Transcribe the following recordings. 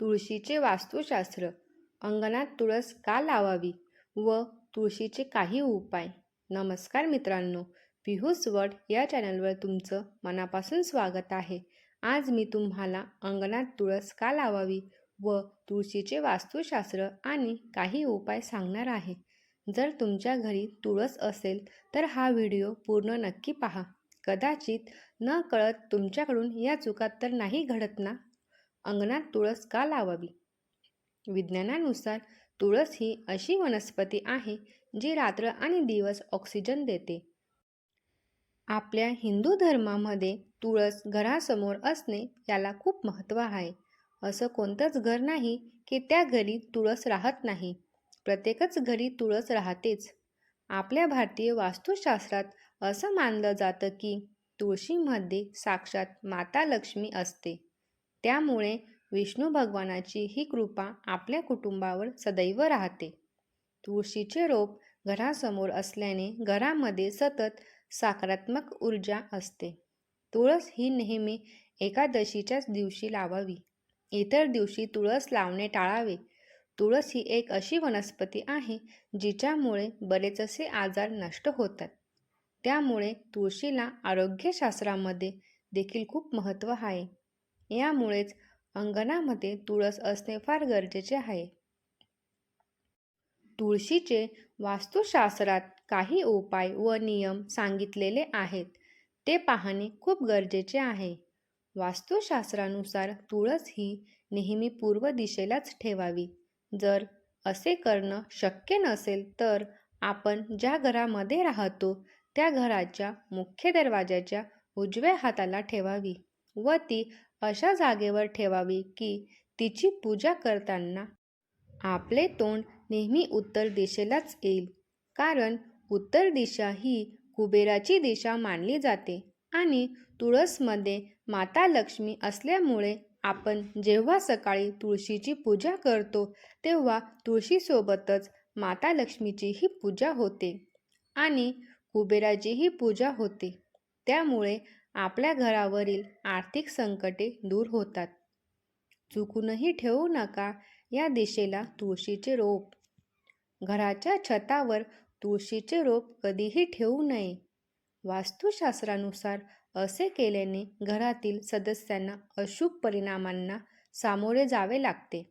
तुळशीचे वास्तुशास्त्र. अंगणात तुळस का लावावी व तुळशीचे काही उपाय? नमस्कार मित्रांनो पिहूस वट या चॅनलवर तुमचं मनापासून स्वागत आहे. आज मी तुम्हाला अंगणात तुळस का लावावी व तुळशीचे वास्तुशास्त्र आणि काही उपाय सांगणार आहे. जर तुमच्या घरी तुळस असेल तर हा व्हिडिओ पूर्ण नक्की पहा. कदाचित न कळत तुमच्याकडून या चुकात तर नाही घडत ना? अंगणात तुळस का लावावी? विज्ञानानुसार तुळस ही अशी वनस्पती आहे जी रात्र आणि दिवस ऑक्सिजन देते. आपल्या हिंदू धर्मामध्ये तुळस घरासमोर असणे याला खूप महत्त्व आहे. असं कोणतंच घर नाही की त्या घरी तुळस राहत नाही. प्रत्येकच घरी तुळस राहतेच. आपल्या भारतीय वास्तुशास्त्रात असं मानलं जातं की तुळशीमध्ये साक्षात माता लक्ष्मी असते. त्यामुळे विष्णू भगवानाची ही कृपा आपल्या कुटुंबावर सदैव राहते. तुळशीचे रोप घरासमोर असल्याने घरामध्ये सतत सकारात्मक ऊर्जा असते. तुळस ही नेहमी एकादशीच्याच दिवशी लावावी. इतर दिवशी तुळस लावणे टाळावे. तुळस ही एक अशी वनस्पती आहे जिच्यामुळे बरेच असे आजार नष्ट होतात. त्यामुळे तुळशीला आरोग्यशास्त्रामध्ये देखील खूप महत्त्व आहे. यामुळेच अंगणामध्ये तुळस असणे फार गरजेचे आहे. तुळशीचे वास्तुशास्त्रात काही उपाय व नियम सांगितलेले आहेत. ते पाहणे खूप गरजेचे आहे. वास्तुशास्त्रानुसार तुळस ही नेहमी पूर्व दिशेलाच ठेवावी. जर असे करणं शक्य नसेल तर आपण ज्या घरामध्ये राहतो त्या घराच्या मुख्य दरवाजाच्या उजव्या हाताला ठेवावी. व ती अशा जागेवर ठेवावी की तिची पूजा करताना आपले तोंड नेहमी उत्तर दिशेलाच येईल. कारण उत्तर दिशा ही कुबेराची दिशा मानली जाते आणि तुळसमध्ये माता लक्ष्मी असल्यामुळे आपण जेव्हा सकाळी तुळशीची पूजा करतो तेव्हा तुळशीसोबतच माता लक्ष्मीचीही पूजा होते आणि कुबेराचीही पूजा होते. त्यामुळे आपल्या घरावरील आर्थिक संकटे दूर होतात. चुकूनही ठेवू नका या दिशेला तुळशीचे रोप. घराच्या छतावर तुळशीचे रोप कधीही ठेवू नये. वास्तुशास्त्रानुसार असे केल्याने घरातील सदस्यांना अशुभ परिणामांना सामोरे जावे लागते.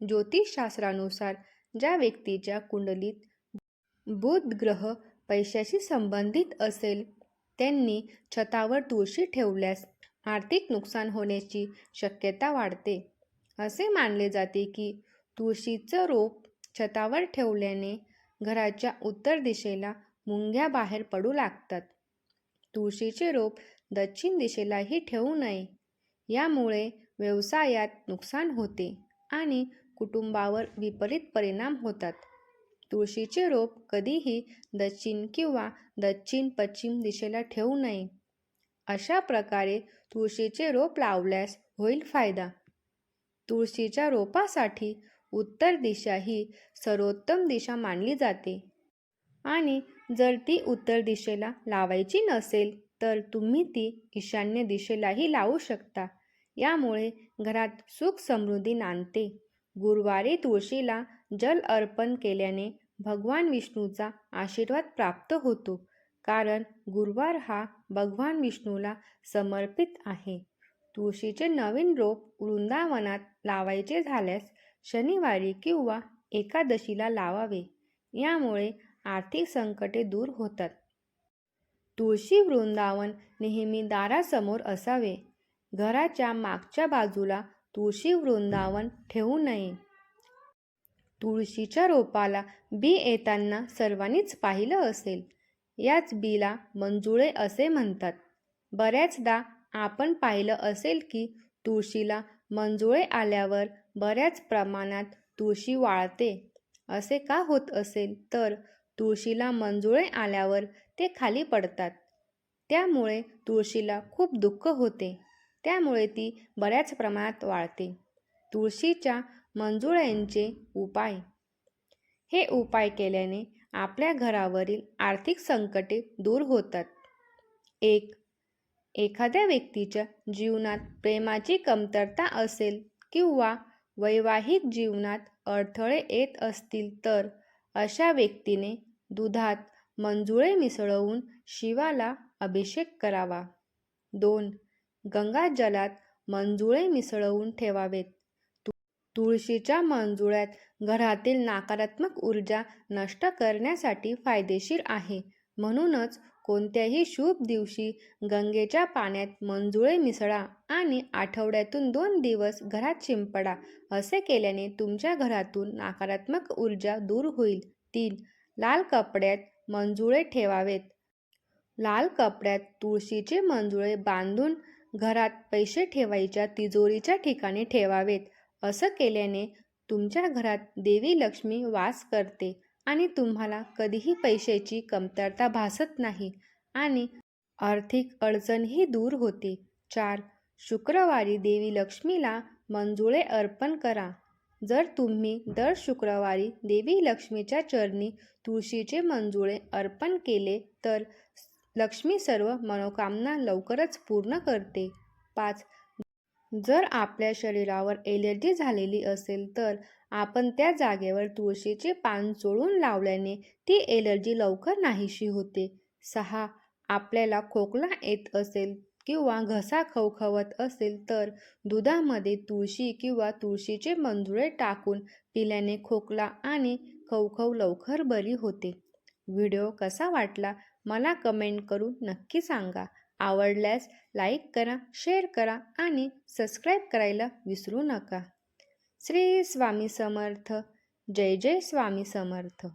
ज्योतिषशास्त्रानुसार ज्या व्यक्तीच्या कुंडलीत बुध ग्रह पैशाशी संबंधित असेल त्यांनी छतावर तुळशी ठेवल्यास आर्थिक नुकसान होण्याची शक्यता वाढते. असे मानले जाते की तुळशीचं रोप छतावर ठेवल्याने घराच्या उत्तर दिशेला मुंग्या बाहेर पडू लागतात. तुळशीचे रोप दक्षिण दिशेलाही ठेवू नये. यामुळे व्यवसायात नुकसान होते आणि कुटुंबावर विपरीत परिणाम होतात. तुळशीचे रोप कधीही दक्षिण किंवा दक्षिण पश्चिम दिशेला ठेवू नये. अशा प्रकारे तुळशीचे रोप लावल्यास होईल फायदा. तुळशीच्या रोपासाठी उत्तर दिशा ही सर्वोत्तम दिशा मानली जाते. आणि जर ती उत्तर दिशेला लावायची नसेल तर तुम्ही ती ईशान्य दिशेलाही लावू शकता. यामुळे घरात सुख समृद्धी नांदते. गुरुवारी तुळशीला जल अर्पण केल्याने भगवान विष्णूचा आशीर्वाद प्राप्त होतो. कारण गुरुवार हा भगवान विष्णूला समर्पित आहे. तुळशीचे नवीन रोप वृंदावनात लावायचे झाल्यास शनिवारी किंवा एकादशीला लावावे. यामुळे आर्थिक संकटे दूर होतात. तुळशी वृंदावन नेहमी दारासमोर असावे. घराच्या मागच्या बाजूला तुळशी वृंदावन ठेवू नये. तुळशीच्या रोपाला बी येताना सर्वांनीच पाहिलं असेल. याच बीला मंजुळे असे म्हणतात. बऱ्याचदा आपण पाहिलं असेल की तुळशीला मंजुळे आल्यावर बऱ्याच प्रमाणात तुळशी वाळते. असे का होत असेल? तर तुळशीला मंजुळे आल्यावर ते खाली पडतात. त्यामुळे तुळशीला खूप दुःख होते. त्यामुळे ती बऱ्याच प्रमाणात वाळते तुळशीच्या मंजुळ्यांचे उपाय. हे उपाय केल्याने आपल्या घरावरील आर्थिक संकटे दूर होतात. एक एखाद्या व्यक्तीच्या जीवनात प्रेमाची कमतरता असेल किंवा वैवाहिक जीवनात अडथळे येत असतील तर अशा व्यक्तीने दुधात मंजुळे मिसळवून शिवाला अभिषेक करावा. दोन गंगाजलात मंजुळे मिसळवून ठेवावेत. तु तुळशीच्या मंजुळ्यात घरातील नकारात्मक ऊर्जा नष्ट करण्यासाठी फायदेशीर आहे. म्हणूनच कोणत्याही शुभ दिवशी गंगेच्या पाण्यात मंजुळे मिसळा आणि आठवड्यातून दोन दिवस घरात शिंपडा असे केल्याने तुमच्या घरातून नकारात्मक ऊर्जा दूर होईल. तीन लाल कपड्यात मंजुळे ठेवावेत. लाल कपड्यात तुळशीचे मंजुळे बांधून घरात पैसे ठेवायच्या तिजोरीच्या ठिकाणी ठेवावेत. असं केल्याने तुमच्या घरात देवी लक्ष्मी वास करते आणि तुम्हाला कधीही पैशाची कमतरता भासत नाही आणि आर्थिक अडचणही दूर होते. चार. शुक्रवारी देवी लक्ष्मीला मंजुळे अर्पण करा. जर तुम्ही दर शुक्रवारी देवी लक्ष्मीच्या चरणी तुळशीचे मंजुळे अर्पण केले तर लक्ष्मी सर्व मनोकामना लवकरच पूर्ण करते. पाच. जर आपल्या शरीरावर एलर्जी झालेली असेल तर आपण त्या जागेवर तुळशीचे पान चोळून लावल्याने ती एलर्जी लवकर नाहीशी होते. सहा. आपल्याला खोकला येत असेल किंवा घसा खवखवत असेल तर दुधामध्ये तुळशी किंवा तुळशीचे मंजुळे टाकून पिल्याने खोकला आणि खवखव लवकर बरी होते. व्हिडिओ कसा वाटला? मला कमेंट करून नक्की सांगा. आवडल्यास लाईक करा शेअर करा आणि सबस्क्राईब करायला विसरू नका. श्री स्वामी समर्थ. जय जय स्वामी समर्थ.